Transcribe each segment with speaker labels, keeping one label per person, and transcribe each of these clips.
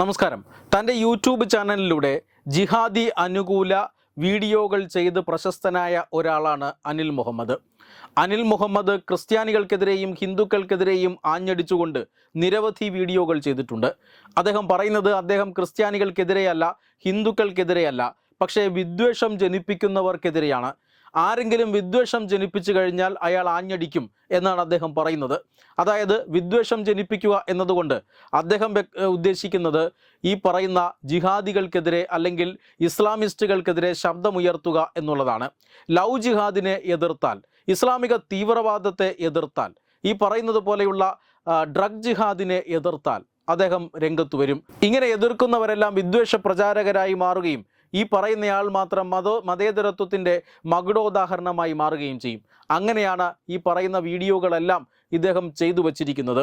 Speaker 1: നമസ്കാരം. തന്റെ യൂട്യൂബ് ചാനലിലൂടെ ജിഹാദി അനുകൂല വീഡിയോകൾ ചെയ്ത് പ്രശസ്തനായ ഒരാളാണ് അനിൽ മുഹമ്മദ്. അനിൽ മുഹമ്മദ് ക്രിസ്ത്യാനികൾക്കെതിരെയും ഹിന്ദുക്കൾക്കെതിരെയും ആഞ്ഞടിച്ചുകൊണ്ട് നിരവധി വീഡിയോകൾ ചെയ്തിട്ടുണ്ട്. അദ്ദേഹം പറയുന്നത് അദ്ദേഹം ക്രിസ്ത്യാനികൾക്കെതിരെയല്ല ഹിന്ദുക്കൾക്കെതിരെയല്ല പക്ഷേ വിദ്വേഷം ജനിപ്പിക്കുന്നവർക്കെതിരെയാണ്. ആരെങ്കിലും വിദ്വേഷം ജനിപ്പിച്ചു കഴിഞ്ഞാൽ അയാൾ ആഞ്ഞടിക്കും എന്നാണ് അദ്ദേഹം പറയുന്നത്. അതായത് വിദ്വേഷം ജനിപ്പിക്കുക എന്നതുകൊണ്ട് അദ്ദേഹം ഉദ്ദേശിക്കുന്നത് ഈ പറയുന്ന ജിഹാദികൾക്കെതിരെ അല്ലെങ്കിൽ ഇസ്ലാമിസ്റ്റുകൾക്കെതിരെ ശബ്ദമുയർത്തുക എന്നുള്ളതാണ്. ലവ് ജിഹാദിനെ എതിർത്താൽ ഇസ്ലാമിക തീവ്രവാദത്തെ എതിർത്താൽ ഈ പറയുന്നത് പോലെയുള്ള ഡ്രഗ് ജിഹാദിനെ എതിർത്താൽ അദ്ദേഹം രംഗത്ത് വരും. ഇങ്ങനെ എതിർക്കുന്നവരെല്ലാം വിദ്വേഷ പ്രചാരകരായി മാറുകയും ഈ പറയുന്നയാൾ മാത്രം മത മതേതരത്വത്തിന്റെ മകുടോദാഹരണമായി മാറുകയും ചെയ്യും. അങ്ങനെയാണ് ഈ പറയുന്ന വീഡിയോകളെല്ലാം ഇദ്ദേഹം ചെയ്തു വച്ചിരിക്കുന്നത്.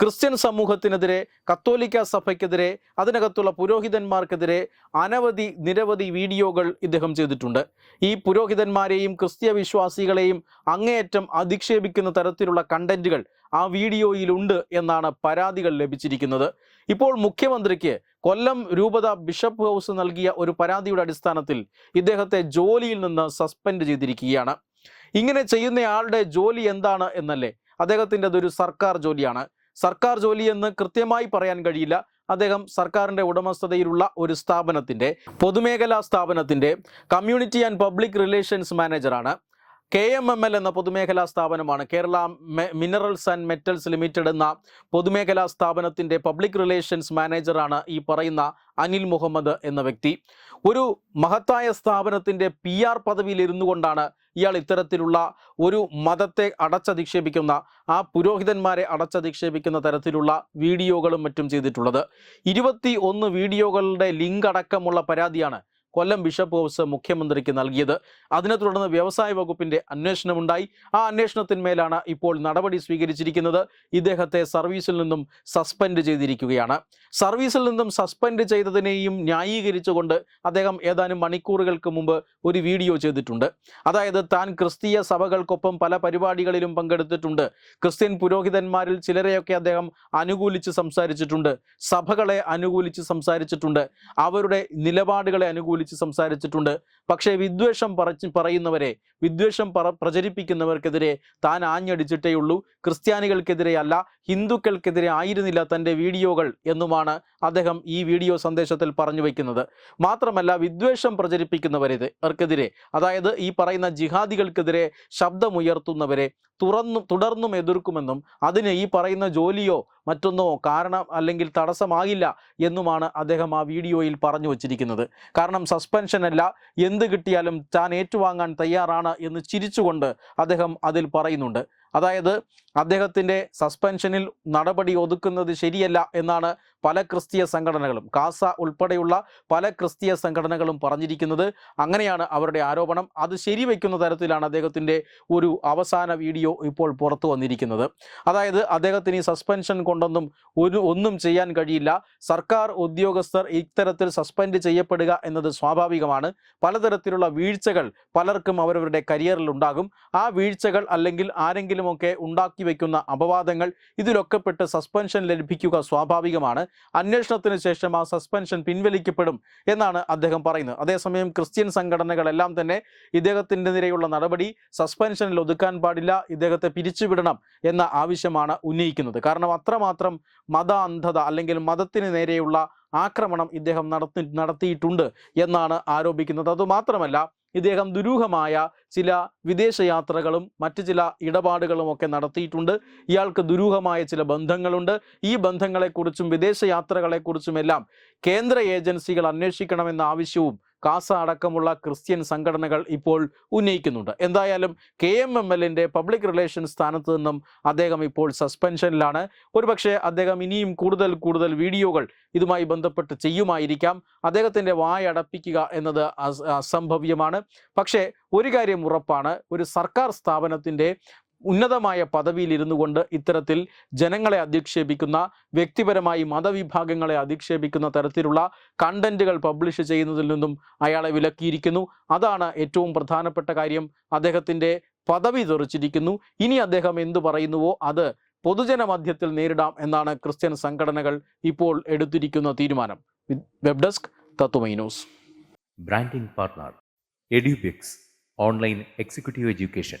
Speaker 1: ക്രിസ്ത്യൻ സമൂഹത്തിനെതിരെ കത്തോലിക്ക സഭയ്ക്കെതിരെ അതിനകത്തുള്ള പുരോഹിതന്മാർക്കെതിരെ അനവധി നിരവധി വീഡിയോകൾ ഇദ്ദേഹം ചെയ്തിട്ടുണ്ട്. ഈ പുരോഹിതന്മാരെയും ക്രിസ്ത്യ വിശ്വാസികളെയും അങ്ങേയറ്റം അധിക്ഷേപിക്കുന്ന തരത്തിലുള്ള കണ്ടന്റുകൾ ആ വീഡിയോയിലുണ്ട് എന്നാണ് പരാതികൾ ലഭിച്ചിരിക്കുന്നത്. ഇപ്പോൾ മുഖ്യമന്ത്രിക്ക് കൊല്ലം രൂപത ബിഷപ്പ് ഹൗസ് നൽകിയ ഒരു പരാതിയുടെ അടിസ്ഥാനത്തിൽ ഇദ്ദേഹത്തെ ജോലിയിൽ നിന്ന് സസ്പെൻഡ് ചെയ്തിരിക്കുകയാണ്. ഇങ്ങനെ ചെയ്യുന്നയാളുടെ ജോലി എന്താണ് എന്നല്ലേ? അദ്ദേഹത്തിന്റെ അതൊരു സർക്കാർ ജോലിയാണ്. സർക്കാർ ജോലി എന്ന് കൃത്യമായി പറയാൻ കഴിയില്ല. അദ്ദേഹം സർക്കാരിന്റെ ഉടമസ്ഥതയിലുള്ള ഒരു സ്ഥാപനത്തിന്റെ പൊതുമേഖലാ സ്ഥാപനത്തിന്റെ കമ്മ്യൂണിറ്റി ആൻഡ് പബ്ലിക് റിലേഷൻസ് മാനേജറാണ് കെ എം എം എൽ എന്ന പൊതുമേഖലാ സ്ഥാപനമാണ്. Kerala Minerals and Metals Limited എന്ന പൊതുമേഖലാ സ്ഥാപനത്തിന്റെ പബ്ലിക് റിലേഷൻസ് മാനേജറാണ് ഈ പറയുന്ന അനിൽ മുഹമ്മദ് എന്ന വ്യക്തി. ഒരു മഹത്തായ സ്ഥാപനത്തിന്റെ പി ആർ പദവിയിലിരുന്നു കൊണ്ടാണ് ഇയാൾ ഇത്തരത്തിലുള്ള ഒരു മതത്തെ അടച്ചധിക്ഷേപിക്കുന്ന ആ പുരോഹിതന്മാരെ അടച്ചധിക്ഷേപിക്കുന്ന തരത്തിലുള്ള വീഡിയോകളും മറ്റും ചെയ്തിട്ടുള്ളത്. ഇരുപത്തി ഒന്ന് വീഡിയോകളുടെ ലിങ്ക് അടക്കമുള്ള പരാതിയാണ് കൊല്ലം ബിഷപ്പ് ഹൗസ് മുഖ്യമന്ത്രിക്ക് നൽകിയത്. അതിനെ തുടർന്ന് വ്യവസായ വകുപ്പിന്റെ അന്വേഷണമുണ്ടായി. ആ അന്വേഷണത്തിന്മേലാണ് ഇപ്പോൾ നടപടി സ്വീകരിച്ചിരിക്കുന്നത്. ഇദ്ദേഹത്തെ സർവീസിൽ നിന്നും സസ്പെൻഡ് ചെയ്തിരിക്കുകയാണ്. സർവീസിൽ നിന്നും സസ്പെൻഡ് ചെയ്തതിനെയും ന്യായീകരിച്ചുകൊണ്ട് അദ്ദേഹം ഏതാനും മണിക്കൂറുകൾക്ക് മുമ്പ് ഒരു വീഡിയോ ചെയ്തിട്ടുണ്ട്. അതായത് താൻ ക്രിസ്തീയ സഭകൾക്കൊപ്പം പല പരിപാടികളിലും പങ്കെടുത്തിട്ടുണ്ട്. ക്രിസ്ത്യൻ പുരോഹിതന്മാരിൽ ചിലരെയൊക്കെ അദ്ദേഹം അനുകൂലിച്ച് സംസാരിച്ചിട്ടുണ്ട്. സഭകളെ അനുകൂലിച്ച് സംസാരിച്ചിട്ടുണ്ട്. അവരുടെ നിലപാടുകളെ അനുകൂലിച്ച് സംസാരിച്ചിട്ടുണ്ട്. പക്ഷേ വിദ്വേഷം പറയുന്നവരെ വിദ്വേഷം പറ പ്രചരിപ്പിക്കുന്നവർക്കെതിരെ താൻ ആഞ്ഞടിച്ചിട്ടേ ഉള്ളൂ. ക്രിസ്ത്യാനികൾക്കെതിരെയല്ല ഹിന്ദുക്കൾക്കെതിരെ ആയിരുന്നില്ല തന്റെ വീഡിയോകൾ എന്നുമാണ് അദ്ദേഹം ഈ വീഡിയോ സന്ദേശത്തിൽ പറഞ്ഞു വയ്ക്കുന്നത് മാത്രമല്ല വിദ്വേഷം പ്രചരിപ്പിക്കുന്നവരെ അവർക്കെതിരെ അതായത് ഈ പറയുന്ന ജിഹാദികൾക്കെതിരെ ശബ്ദമുയർത്തുന്നവരെ തുറന്നും തുടർന്നും എതിർക്കുമെന്നും അതിന് ഈ പറയുന്ന ജോലിയോ മറ്റൊന്നോ കാരണം അല്ലെങ്കിൽ തടസ്സമാകില്ല എന്നുമാണ് അദ്ദേഹം ആ വീഡിയോയിൽ പറഞ്ഞു വച്ചിരിക്കുന്നത്. കാരണം സസ്പെൻഷൻ അല്ല എന്ത് കിട്ടിയാലും താൻ ഏറ്റുവാങ്ങാൻ തയ്യാറാണ് എന്ന് ചിരിച്ചുകൊണ്ട് അദ്ദേഹം അതിൽ പറയുന്നുണ്ട്. അതായത് അദ്ദേഹത്തിന്റെ സസ്പെൻഷനിൽ നടപടി ഒതുക്കുന്നത് ശരിയല്ല എന്നാണ് പല ക്രിസ്തീയ സംഘടനകളും കാസ ഉൾപ്പെടെയുള്ള പല ക്രിസ്തീയ സംഘടനകളും പറഞ്ഞിരിക്കുന്നത്. അങ്ങനെയാണ് അവരുടെ ആരോപണം. അത് ശരിവെക്കുന്ന തരത്തിലാണ് അദ്ദേഹത്തിന്റെ ഒരു അവസാന വീഡിയോ ഇപ്പോൾ പുറത്തു വന്നിരിക്കുന്നത്. അതായത് അദ്ദേഹത്തിന് ഈ സസ്പെൻഷൻ കൊണ്ടൊന്നും ഒരു ഒന്നും ചെയ്യാൻ കഴിയില്ല. സർക്കാർ ഉദ്യോഗസ്ഥർ ഇത്തരത്തിൽ സസ്പെൻഡ് ചെയ്യപ്പെടുക എന്നത് സ്വാഭാവികമാണ്. പലതരത്തിലുള്ള വീഴ്ചകൾ പലർക്കും അവരവരുടെ കരിയറിൽ ഉണ്ടാകും. ആ വീഴ്ചകൾ അല്ലെങ്കിൽ ആരെങ്കിലുമൊക്കെ ഉണ്ടാക്കി വയ്ക്കുന്ന അപവാദങ്ങൾ ഇതിലൊക്കെപ്പെട്ട് സസ്പെൻഷൻ ലഭിക്കുക സ്വാഭാവികമാണ്. അന്വേഷണത്തിന് ശേഷം ആ സസ്പെൻഷൻ പിൻവലിക്കപ്പെടും എന്നാണ് അദ്ദേഹം പറയുന്നത്. അതേസമയം ക്രിസ്ത്യൻ സംഘടനകളെല്ലാം തന്നെ ഇദ്ദേഹത്തിന്റെ നിരയുള്ള നടപടി സസ്പെൻഷനിൽ ഒതുക്കാൻ പാടില്ല ഇദ്ദേഹത്തെ പിരിച്ചുവിടണം എന്ന ആവശ്യമാണ് ഉന്നയിക്കുന്നത്. കാരണം അത്രമാത്രം മത അന്ധത അല്ലെങ്കിൽ മതത്തിന് നേരെയുള്ള ആക്രമണം ഇദ്ദേഹം നടത്തി നടത്തിയിട്ടുണ്ട് എന്നാണ് ആരോപിക്കുന്നത്. അതുമാത്രമല്ല ഇദ്ദേഹം ദുരൂഹമായ ചില വിദേശയാത്രകളും മറ്റ് ചില ഇടപാടുകളും ഒക്കെ നടത്തിയിട്ടുണ്ട്. ഇയാൾക്ക് ദുരൂഹമായ ചില ബന്ധങ്ങളുണ്ട്. ഈ ബന്ധങ്ങളെക്കുറിച്ചും വിദേശയാത്രകളെക്കുറിച്ചുമെല്ലാം കേന്ദ്ര ഏജൻസികൾ അന്വേഷിക്കണമെന്ന ആവശ്യവും കാസ അടക്കമുള്ള ക്രിസ്ത്യൻ സംഘടനകൾ ഇപ്പോൾ ഉന്നയിക്കുന്നുണ്ട്. എന്തായാലും കെ എം എം എല്ലിന്റെ പബ്ലിക് റിലേഷൻ സ്ഥാനത്ത് നിന്നും അദ്ദേഹം ഇപ്പോൾ സസ്പെൻഷനിലാണ്. ഒരുപക്ഷെ അദ്ദേഹം ഇനിയും കൂടുതൽ കൂടുതൽ വീഡിയോകൾ ഇതുമായി ബന്ധപ്പെട്ട് ചെയ്യുമായിരിക്കാം. അദ്ദേഹത്തിന്റെ വായ അടപ്പിക്കുക എന്നത് അസംഭവ്യമാണ്. പക്ഷേ ഒരു കാര്യം ഉറപ്പാണ്. ഒരു സർക്കാർ സ്ഥാപനത്തിന്റെ ഉന്നതമായ പദവിയിൽ ഇരുന്നു കൊണ്ട് ഇത്തരത്തിൽ ജനങ്ങളെ അധിക്ഷേപിക്കുന്ന വ്യക്തിപരമായി മതവിഭാഗങ്ങളെ അധിക്ഷേപിക്കുന്ന തരത്തിലുള്ള കണ്ടന്റുകൾ പബ്ലിഷ് ചെയ്യുന്നതിൽ നിന്നും അയാളെ വിലക്കിയിരിക്കുന്നു. അതാണ് ഏറ്റവും പ്രധാനപ്പെട്ട കാര്യം. അദ്ദേഹത്തിന്റെ പദവി തെറിച്ചിരിക്കുന്നു. ഇനി അദ്ദേഹം എന്തു പറയുന്നുവോ അത് പൊതുജന മധ്യത്തിൽ നേരിടാം എന്നാണ് ക്രിസ്ത്യൻ സംഘടനകൾ ഇപ്പോൾ എടുത്തിരിക്കുന്ന തീരുമാനം. Web desk തത്വമൈനോസ്
Speaker 2: branding partner Edubix online executive education